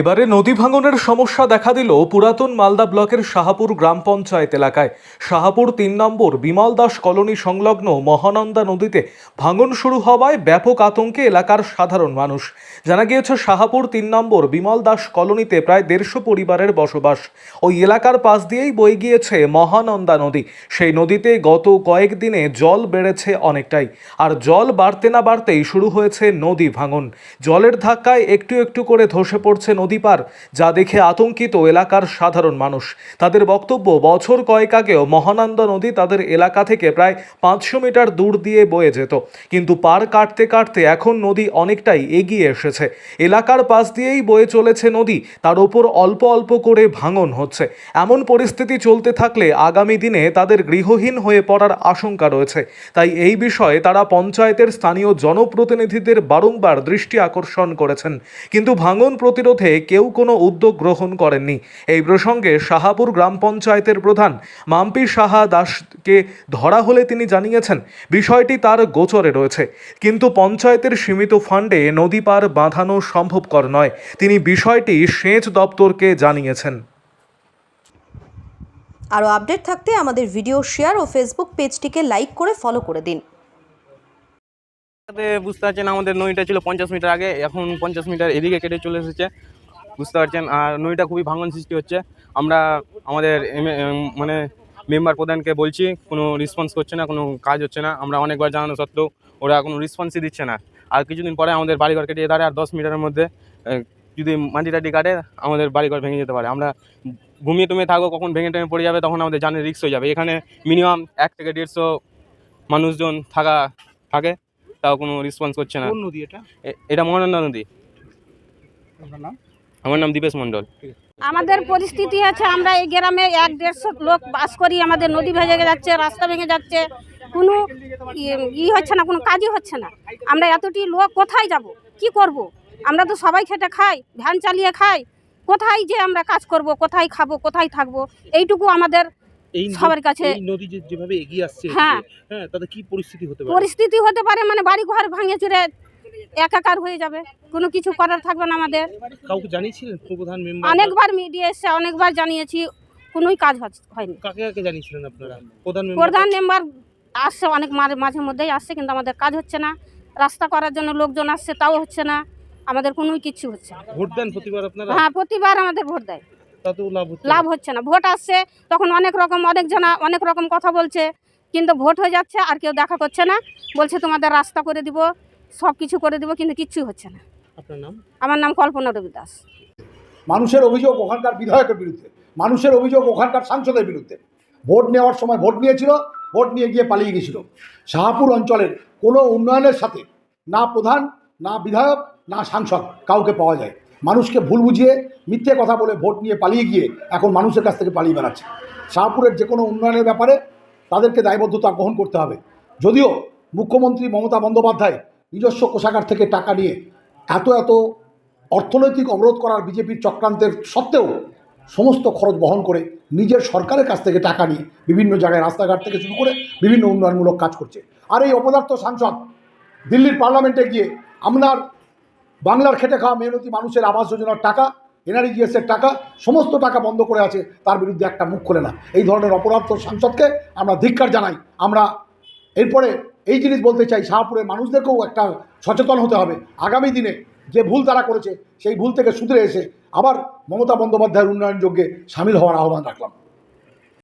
এবারে নদী ভাঙনের সমস্যা দেখা দিল পুরাতন মালদা ব্লকের শাহাপুর গ্রাম পঞ্চায়েত এলাকায়। শাহাপুর তিন নম্বর বিমল দাস কলোনি সংলগ্ন মহানন্দা নদীতে ভাঙন শুরু হওয়ায় ব্যাপক আতঙ্কে এলাকার সাধারণ মানুষ। জানা গিয়েছে, শাহাপুর তিন নম্বর বিমল দাস কলোনিতে প্রায় দেড়শো পরিবারের বসবাস। ওই এলাকার পাশ দিয়েই বয়ে গিয়েছে মহানন্দা নদী। সেই নদীতে গত কয়েকদিনে জল বেড়েছে অনেকটাই। আর জল বাড়তে না বাড়তেই শুরু হয়েছে নদী ভাঙন। জলের ধাক্কায় একটু একটু করে ধসে পড়ছে নদী পার, যা দেখে আতঙ্কিত এলাকার সাধারণ মানুষ। তাদের বক্তব্য, বছর কয়েক আগেও মহানন্দা নদী তাদের এলাকা থেকে প্রায় পাঁচশো মিটার দূর দিয়ে বয়ে যেত। কিন্তু পার কাটতে কাটতে এখন নদী অনেকটাই এগিয়ে এসেছে। এলাকার পাশ দিয়েই বয়ে চলেছে নদী, তার ওপর অল্প অল্প করে ভাঙন হচ্ছে। এমন পরিস্থিতি চলতে থাকলে আগামী দিনে তাদের গৃহহীন হয়ে পড়ার আশঙ্কা রয়েছে। তাই এই বিষয়ে তারা পঞ্চায়েতের স্থানীয় জনপ্রতিনিধিদের বারংবার দৃষ্টি আকর্ষণ করেছেন। কিন্তু ভাঙন প্রতিরোধে কেউ কোনো উদ্যোগ গ্রহণ করেননি। এই প্রসঙ্গে শাহাপুর গ্রাম পঞ্চায়েতের প্রধান মাম্পি সাহা দাসকে ধরা হলে তিনি জানিয়েছেন বিষয়টি তার গোচরে রয়েছে। কিন্তু পঞ্চায়েতের সীমিত ফান্ডে নদী পার বাঁধানো সম্ভবকর নয়। তিনি বিষয়টি সেচ দপ্তরকে জানিয়েছেন। আরও আপডেট থাকতে আমাদের ভিডিও শেয়ার ও ফেসবুক পেজটিকে লাইক করে ফলো করে দিন। বুঝতে পারছেন আমাদের নদীটা ছিল পঞ্চাশ মিটার আগে এখন পঞ্চাশ মিটার এদিকে কেটে চলে এসেছে। বুঝতে পারছেন? আর নদীটা খুবই ভাঙন সৃষ্টি হচ্ছে। আমরা আমাদের মানে মেম্বার প্রধানকে বলছি কোনো রেসপন্স করছে না কোনো কাজ হচ্ছে না। আমরা অনেকবার জানানো সত্ত্বেও ওরা কোনো রেসপন্সই দিচ্ছে না। আর কিছুদিন পরে আমাদের বাড়িঘর কেটে দাঁড়ায় আর দশ মিটারের মধ্যে যদি মাটি টাটি কাটে আমাদের বাড়িঘর ভেঙে যেতে পারে। আমরা ঘুমিয়ে টুমিয়ে থাকব কখন ভেঙে টেঙে পড়ে যাবে তখন আমাদের জানের রিস্ক হয়ে যাবে। এখানে মিনিমাম এক থেকে দেড়শো মানুষজন থাকা থাকে তাও কোনো রেসপন্স করছে না। নদী এটা? এটা মহানন্দা নদী। আপনার নাম? আমার নাম দীপেশ মণ্ডল। আমাদের পরিস্থিতি আছে আমরা এই গ্রামে এক দেড়শো লোক বাস করি আমাদের নদী ভেঙে যাচ্ছে রাস্তা ভেঙে যাচ্ছে কোনো ই- ই হচ্ছে না কোনো কাজই হচ্ছে না। আমরা এতটি লোক কোথায় যাব? কি করব। আমরা তো সবাই খেটে খাই ভ্যান চালিয়ে খাই কোথায় যে আমরা কাজ করব কোথায় খাব কোথায় থাকব এইটুকু আমাদের সবার কাছে নদী যেভাবে এগিয়ে আসছে হ্যাঁ। হ্যাঁ তাতে কি পরিস্থিতি হতে পারে? পরিস্থিতি হতে পারে মানে বাড়ি ঘর ভাঙে চুরে একাকার হয়ে যাবে। কোনো কিছু করার থাকবে না আমাদের। কাউকে জানিয়েছিলেন প্রধান মেম্বার? অনেকবার মিডিয়া এসে অনেকবার জানিয়েছি কোনোই কাজ হয়নি। কাকে কাকে জানিয়েছিলেন আপনারা? প্রধান মেম্বার? প্রধান মেম্বার আসছে অনেক মাঝে মধ্যেই আসছে কিন্তু আমাদের কাজ হচ্ছে না। রাস্তা করার জন্য লোকজন আসছে তাও হচ্ছে না। আমাদের কোনোই কিছু হচ্ছে না। ভোট দেন প্রতিবার আপনারা? হ্যাঁ প্রতিবার আমাদের ভোট দেয়। লাভ হচ্ছে না। ভোট আসছে তখন অনেক রকম অনেক জনা অনেক রকম কথা বলছে কিন্তু ভোট হয়ে যাচ্ছে আর কেউ দেখা করছে না। বলছে তোমাদের রাস্তা করে দিব সব কিছু করে দিব কিন্তু কিচ্ছুই হচ্ছে না। আপনার নাম? আমার নাম কল্পনা রবি দাস। মানুষের অভিযোগ ওখানকার বিধায়কের বিরুদ্ধে মানুষের অভিযোগ ওখানকার সাংসদের বিরুদ্ধে। ভোট নেওয়ার সময় ভোট নিয়েছিল ভোট নিয়ে গিয়ে পালিয়ে গেছিল শাহাপুর অঞ্চলের কোনো উন্নয়নের সাথে না প্রধান না বিধায়ক না সাংসদ কাউকে পাওয়া যায়। মানুষকে ভুল বুঝিয়ে মিথ্যে কথা বলে ভোট নিয়ে পালিয়ে গিয়ে এখন মানুষের কাছ থেকে পালিয়ে বেড়াচ্ছে। শাহপুরের যে কোনো উন্নয়নের ব্যাপারে তাদেরকে দায়বদ্ধতা গ্রহণ করতে হবে। যদিও মুখ্যমন্ত্রী মমতা বন্দ্যোপাধ্যায় নিজস্ব কোষাগার থেকে টাকা নিয়ে এত এত অর্থনৈতিক অবরোধ করার বিজেপির চক্রান্তের সত্ত্বেও সমস্ত খরচ বহন করে নিজের সরকারের কাছ থেকে টাকা নিয়ে বিভিন্ন জায়গায় রাস্তাঘাট থেকে শুরু করে বিভিন্ন উন্নয়নমূলক কাজ করছে। আর এই অপদার্থ সাংসদ দিল্লির পার্লামেন্টে গিয়ে আপনার বাংলার খেটে খাওয়া মেহনতি মানুষের আবাস যোজনার টাকা, এনআরইজিএসের টাকা, সমস্ত টাকা বন্ধ করে আছে, তার বিরুদ্ধে একটা মুখ খোলে না। এই ধরনের অপরাধ সাংসদকে আমরা ধিক্কার জানাই। আমরা এরপরে এই জিনিস বলতে চাই, শাহপুরের মানুষদেরকেও একটা সচেতন হতে হবে। আগামী দিনে যে ভুল তারা করেছে, সেই ভুল থেকে শুধরে এসে আবার মমতা বন্দ্যোপাধ্যায়ের উন্নয়ন যোগ্যে সামিল হওয়ার আহ্বান রাখলাম।